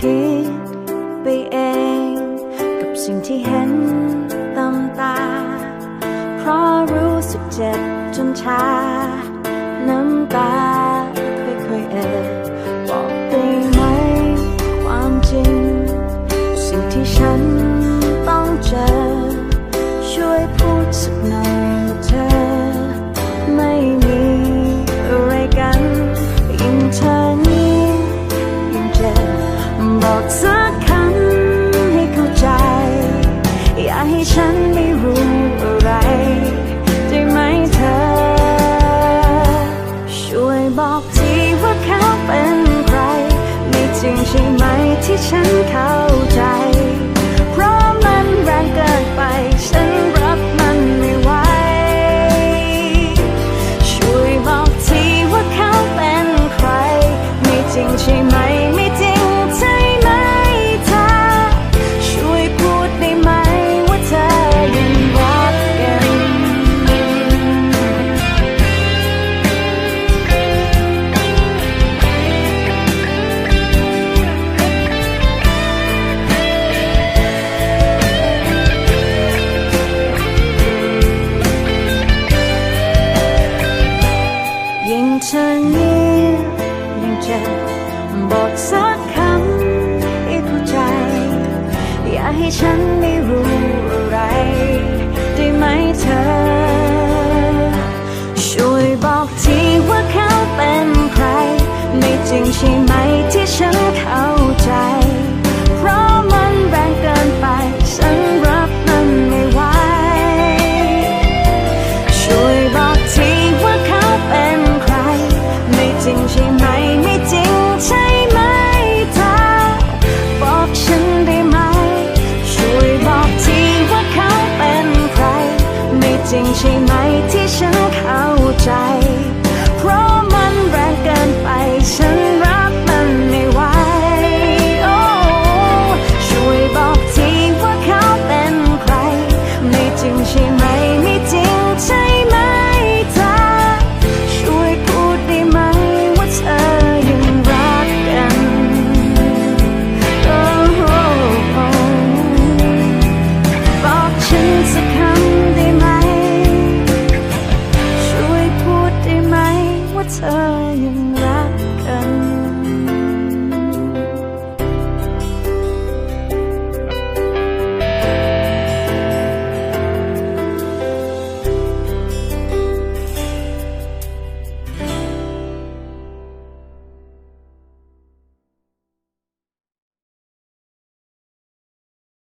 คิดไปเอง กับสิ่งที่เห็นตามตา เพราะรู้สึกเจ็บจนชาน้ำตา สักคำให้เข้าใจ อย่าให้ฉันไม่รู้อะไรได้ไหมเธอ ช่วยบอกทีว่าเขาเป็นใคร ไม่จริงใช่ไหมที่ฉันเข้าใจ เธอเงียบยังเจ็บบอกสักคำให้เข้าใจ อย่าให้ฉันไม่รู้อะไร ได้ไหมเธอ ช่วยบอกทีว่าเขาเป็นใคร ไม่จริงใช่ไหมที่ฉันเข้า ที่ฉันเข้าใจ เพราะมันแรงเกินไปฉันรับมันไม่ไหวโอ้ช่วยบอกทีว่าเขาเป็นใคร ไม่จริงใช่ไหม